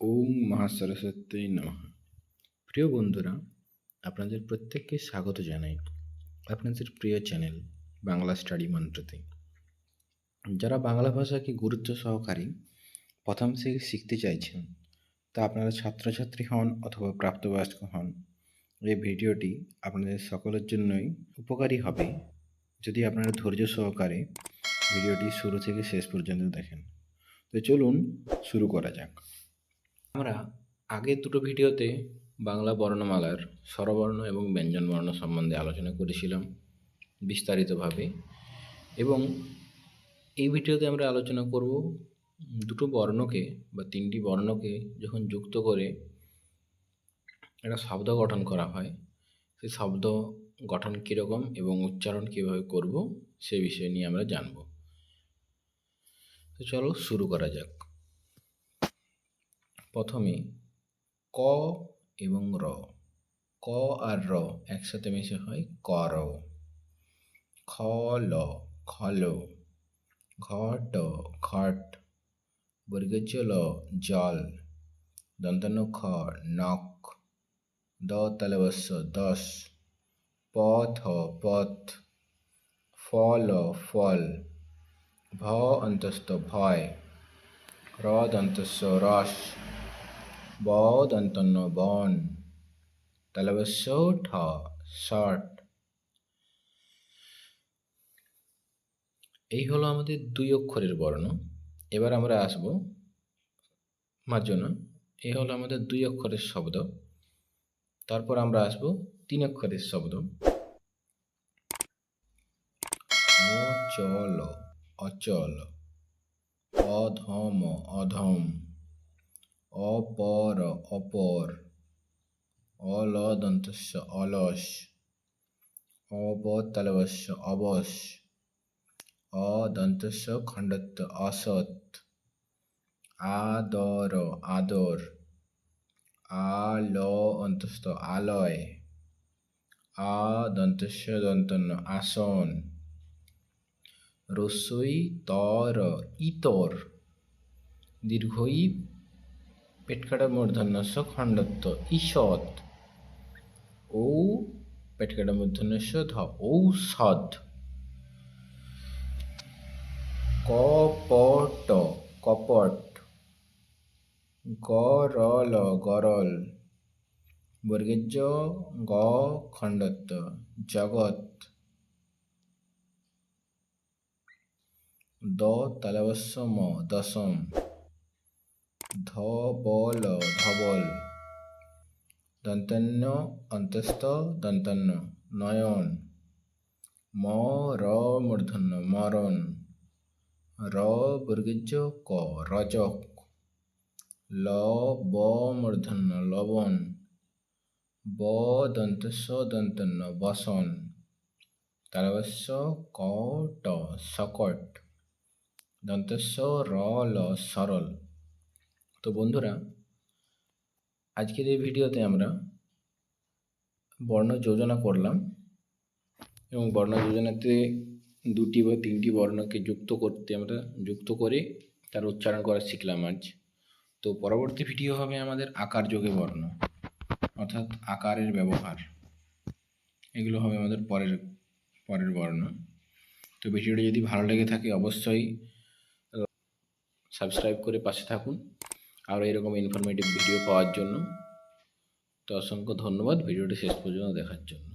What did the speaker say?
ওম মহা সরস্বতী নমঃ। প্রিয় বন্ধুরা, আপনাদের প্রত্যেককে স্বাগত জানাই। আপনাদের প্রিয় চ্যানেল বাংলা স্টাডি মন্ত্রতে। যারা বাংলা ভাষাকে গুরুত্ব সহকারে প্রথম থেকে শিখতে চাইছেন, তা আপনারা ছাত্রছাত্রী হন অথবা প্রাপ্তবয়স্ক হন, এই ভিডিওটি আপনাদের সকলের জন্যই উপকারী হবে। যদি আপনারা ধৈর্য সহকারে ভিডিওটি শুরু থেকে শেষ পর্যন্ত দেখেন, তো চলুন শুরু করা যাক। আমরা আগের দুটো ভিডিওতে বাংলা বর্ণমালার স্বরবর্ণ এবং ব্যঞ্জনবর্ণ সম্বন্ধে আলোচনা করেছিলাম বিস্তারিতভাবে। এবং এই ভিডিওতে আমরা আলোচনা করব দুটো বর্ণকে বা তিনটি বর্ণকে যখন যুক্ত করে একটা শব্দ গঠন করা হয় সেই শব্দ গঠন কীরকম এবং উচ্চারণ কীভাবে করব সে বিষয় নিয়ে আমরা জানব। তো চলো শুরু করা যাক। প্রথমে ক এবং র। ক আর র একসাথে মিশে হয় কর। খ ল খল ঘট ঘট বর্গজ ল, জল। দন্তন খ, নখ। দ তালবস্য দশ। পথ। পথ ফল ফল। ভ অন্তস্থ ভয়। র দন্তস্য রস। ব দন্তন্য বন তালবস্য ঠ শট এই হলো আমাদের দুই অক্ষরের বর্ণ। এবার আমরা আসব মার্জনা। এই হলো আমাদের দুই অক্ষরের শব্দ। তারপর আমরা আসব তিন অক্ষরের শব্দ। অচল অচল। অধম অধম। অপর অপর। অলদন্তস্য, অলস। অবতালবস্য অবশ অদন্তস্য, খণ্ডত্ব, অসৎ। আদর আদর। আল অন্তস্থ আলয়। আদন্তস্য, দন্তন্য, আসন। রসই তর, ইতর। দীর্ঘই পেটকাটা মূর্ধন্যস্য খণ্ডত্ব ঈষৎ। ও পেটকাটা মূর্ধন্যস্য ধ ঔষধ কপট কপট। গরল গরল। বর্গেজ গ খণ্ডত্ব, জগৎ। দ, তালবস্য ম, দশম। ধবল ধবল। দন্তন্য অন্তস্থ দন্তন্য নয়ন। ম, র, মূর্ধন্য। মরণ। র বর্গীজ ক রজক ল, ব, মূর্ধন্য, লবণ। ব দন্তস্ব দন্তন্য বসন। তালবস্য, ক, ট, সকট। দন্তস্ব র, ল, সরল। তো বন্ধুরা, আজকের এই ভিডিওতে আমরা বর্ণ যোজনা করলাম এবং বর্ণ যোজনাতে দুটি বা তিনটি বর্ণকে যুক্ত করতে আমরা যুক্ত করে তার উচ্চারণ করা শিখলাম আজ। তো পরবর্তী ভিডিও হবে আমাদের আকার যোগে বর্ণ, অর্থাৎ আকারের ব্যবহার। এগুলো হবে আমাদের পরের পরের বর্ণ। তো ভিডিওটি যদি ভালো লেগে থাকে অবশ্যই সাবস্ক্রাইব করে পাশে থাকুন। আরও এরকম ইনফরমেটিভ ভিডিও পাওয়ার জন্য। তো অসংখ্য ধন্যবাদ। ভিডিওটি শেষ পর্যন্ত দেখার জন্য।